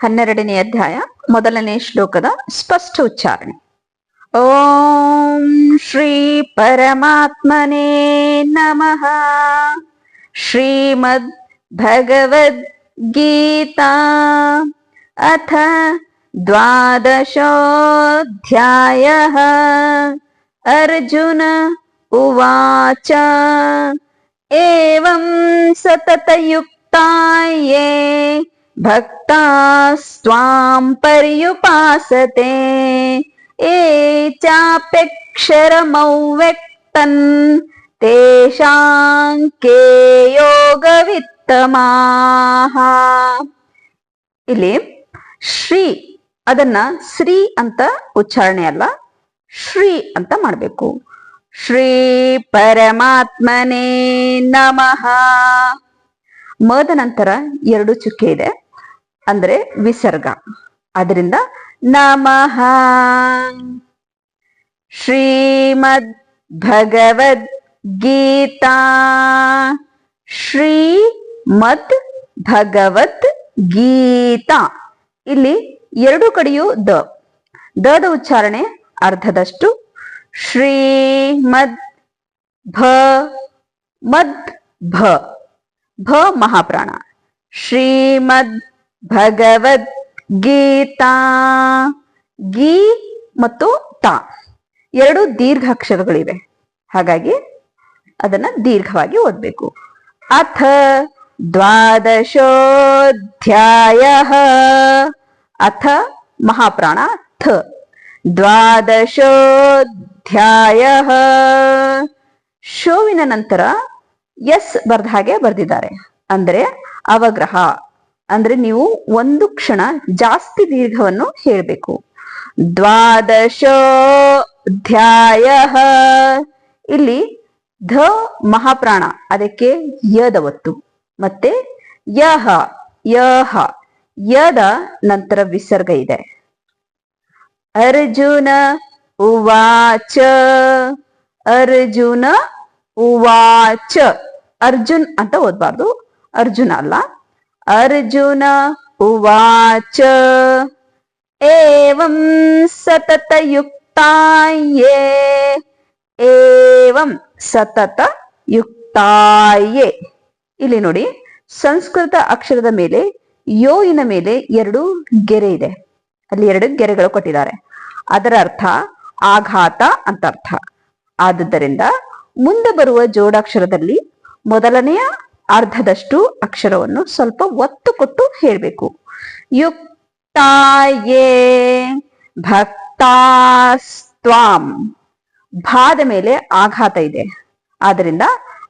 ಹನ್ನೆರಡನೇ ಅಧ್ಯಾಯ ಮೊದಲನೇ ಶ್ಲೋಕದ ಸ್ಪಷ್ಟ ಉಚ್ಚಾರಣೆ ಓಂ ಶ್ರೀ ಪರಮಾತ್ಮನೇ ನಮಃ ಶ್ರೀಮದ್ ಭಗವದ್ಗೀತಾ ಅಥ ದ್ವಾದಶೋಧ್ಯಾಯ ಅರ್ಜುನ ಉವಾಚ ಏವಂ ಸತತಯುಕ್ತಾಯೇ ये भक्तास्त्वां पर्युपासते ये चाप्यक्षरमव्यक्तन् तेषां के ಯೋಗವಿತ್ತಮಾಹ ಇಲ್ಲಿ ಶ್ರೀ ಅದನ್ನ ಶ್ರೀ ಅಂತ ಉಚ್ಚಾರಣೆ ಅಲ್ಲ ಶ್ರೀ ಅಂತ ಮಾಡಬೇಕು ಶ್ರೀ ಪರಮಾತ್ಮನೇ ನಮಃ ಮದ ನಂತರ ಎರಡು ಚುಕ್ಕೆ ಇದೆ ಅಂದ್ರೆ ವಿಸರ್ಗ. ಅದರಿಂದ ನಮಃ. ಶ್ರೀಮದ್ ಭಗವದ್ ಗೀತಾ ಶ್ರೀಮದ್ ಭಗವತ್ ಗೀತಾ ಇಲ್ಲಿ ಎರಡು ಕಡೆಯೂ ದ. ದದ ಉಚ್ಚಾರಣೆ ಅರ್ಧದಷ್ಟು. ಶ್ರೀಮದ್ ಭ ಮದ್ ಭ ಭ ಮಹಾಪ್ರಾಣ. ಶ್ರೀಮದ್ ಭಗವದ್ ಗೀತಾ ಗೀ ಮತ್ತು ತಾ. ಎರಡು ದೀರ್ಘ ಅಕ್ಷರಗಳಿವೆ ಹಾಗಾಗಿ ಅದನ್ನ ದೀರ್ಘವಾಗಿ ಓದ್ಬೇಕು. ಅಥ ದ್ವಾದಶೋಧ್ಯಾಯ. ಅಥ ಮಹಾಪ್ರಾಣ ಥ. ದ್ವಾದಶೋಧ್ಯಾಯ. ಶೋವಿನ ನಂತರ ಎಸ್ ಬರ್ದ ಹಾಗೆ ಬರ್ದಿದ್ದಾರೆ. ಅಂದ್ರೆ ಅವಗ್ರಹ. ಅಂದ್ರೆ ನೀವು ಒಂದು ಕ್ಷಣ ಜಾಸ್ತಿ ದೀರ್ಘವನ್ನು ಹೇಳಬೇಕು. ದ್ವಾದಶೋಧ್ಯಾಯ ಇಲ್ಲಿ ಧ ಮಹಾಪ್ರಾಣ, ಅದಕ್ಕೆ ಯದ ಒತ್ತು. ಮತ್ತೆ ಯಹ ಯಹ, ಯದ ನಂತರ ವಿಸರ್ಗ ಇದೆ. ಅರ್ಜುನ ಉವಾಚ ಅರ್ಜುನ ಉವಾಚ. ಅರ್ಜುನ್ ಅಂತ ಓದ್ಬಾರ್ದು. ಅರ್ಜುನ ಅಲ್ಲ ಅರ್ಜುನ ಉವಾಚ. ಏವಂ ಸತತ ಯುಕ್ತಾಯೇ ಏವಂ ಸತತ ಯುಕ್ತಾಯೇ ಇಲ್ಲಿ ನೋಡಿ, ಸಂಸ್ಕೃತ ಅಕ್ಷರದ ಮೇಲೆ, ಯೋಯಿನ ಮೇಲೆ ಎರಡು ಗೆರೆ ಇದೆ. ಅಲ್ಲಿ ಎರಡು ಗೆರೆಗಳು ಕೊಟ್ಟಿದ್ದಾರೆ. ಅದರ ಅರ್ಥ ಆಘಾತ ಅಂತ ಅರ್ಥ. ಆದುದರಿಂದ ಮುಂದೆ ಬರುವ ಜೋಡಾಕ್ಷರದಲ್ಲಿ ಮೊದಲನೆಯ ಅರ್ಧದಷ್ಟು ಅಕ್ಷರವನ್ನು ಸ್ವಲ್ಪ ಒತ್ತು ಕೊಟ್ಟು ಹೇಳಬೇಕು. ಯುಕ್ತಾಯೇ ಭಕ್ತಾಸ್ತ್ವಾಂ. ಭಾದ ಮೇಲೆ ಆಘಾತ ಇದೆ. ಆದ್ರಿಂದ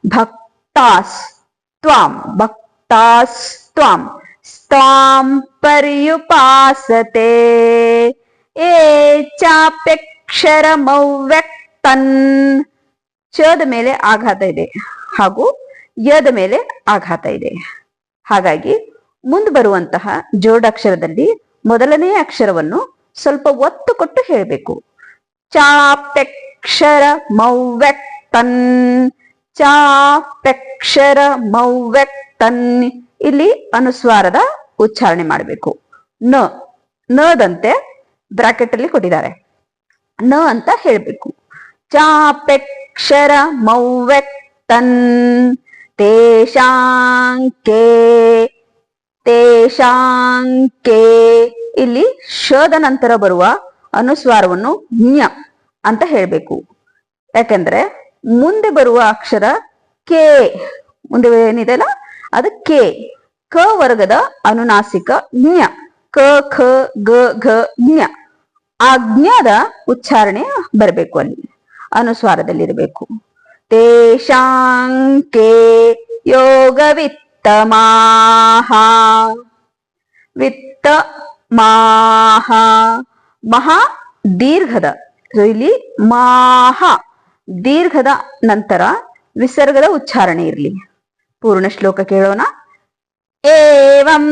ಭಕ್ತಾಸ್ ತ್ವಾಂ ಭಕ್ತಾಸ್ ಸ್ತಾಂ ಪರ್ಯುಪಾಸತೆ. ಏ ಚಾಪ್ಯಕ್ಷರಮವ್ಯಕ್ತನ್. ಚದ ಮೇಲೆ ಆಘಾತ ಇದೆ. ಹಾಗೂ ಯದ ಮೇಲೆ ಆಘಾತ ಇದೆ. ಹಾಗಾಗಿ ಮುಂದೆ ಬರುವಂತಹ ಜೋಡಾಕ್ಷರದಲ್ಲಿ ಮೊದಲನೆಯ ಅಕ್ಷರವನ್ನು ಸ್ವಲ್ಪ ಒತ್ತು ಕೊಟ್ಟು ಹೇಳಬೇಕು. ಚಾಪೆಕ್ಷರ ಮೌವ್ಯಕ್ತನ್ ಚಾಪೆಕ್ಷರ ಮೌವ್ಯಕ್ತನ್ ಇಲ್ಲಿ ಅನುಸ್ವಾರದ ಉಚ್ಚಾರಣೆ ಮಾಡಬೇಕು. ನ, ನದಂತೆ ಬ್ರಾಕೆಟ್ ಅಲ್ಲಿ ಕೊಟ್ಟಿದ್ದಾರೆ. ನ ಅಂತ ಹೇಳಬೇಕು. ಚಾಪೆಕ್ಷರ ಮೌವ್ಯಕ್ತನ್ ತೇಷಾಂಕೆ ತೇಷಾಂಕೆ ಇಲ್ಲಿ ಶದ ನಂತರ ಬರುವ ಅನುಸ್ವಾರವನ್ನು ಜ್ಞ ಅಂತ ಹೇಳಬೇಕು. ಯಾಕಂದ್ರೆ ಮುಂದೆ ಬರುವ ಅಕ್ಷರ ಕೆ. ಮುಂದೆ ಏನಿದೆ ಅಲ್ಲ ಅದು ಕೆ. ಕ ವರ್ಗದ ಅನುನಾಸಿಕ ಜ್ಞ. ಕ, ಖ, ಗ, ಘ, ಜ್ಞ. ಆ ಜ್ಞದ ಉಚ್ಚಾರಣೆ ಬರಬೇಕು ಅಲ್ಲಿ. ಅನುಸ್ವಾರದಲ್ಲಿರಬೇಕು. ತೇಷಾಂಕೆ ಯೋಗವಿತ್ತಮಾಹ ವಿತ್ತ ಮಾಹ ದೀರ್ಘದ ಇಲ್ಲಿ ಮಾಹ ದೀರ್ಘದ ನಂತರ ವಿಸರ್ಗದ ಉಚ್ಚಾರಣೆ ಇರಲಿ ಪೂರ್ಣ ಶ್ಲೋಕ ಕೇಳೋಣ ಏವಂ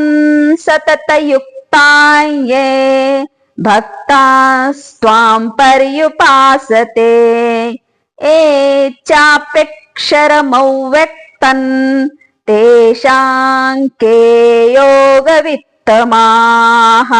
ಸತತ ಯುಕ್ತಾಯೇ ಭಕ್ತಾಸ್ತ್ವಾಂ ಪರ್ಯುಪಾಸತೆ ಏ ಚಾಪ್ಯಕ್ಷರಮವ್ಯಕ್ತನ್ ತೇಷಾಂಕೆ ಯೋಗವಿತ್ತಮಾಹ ಉತ್ತಮಾಹ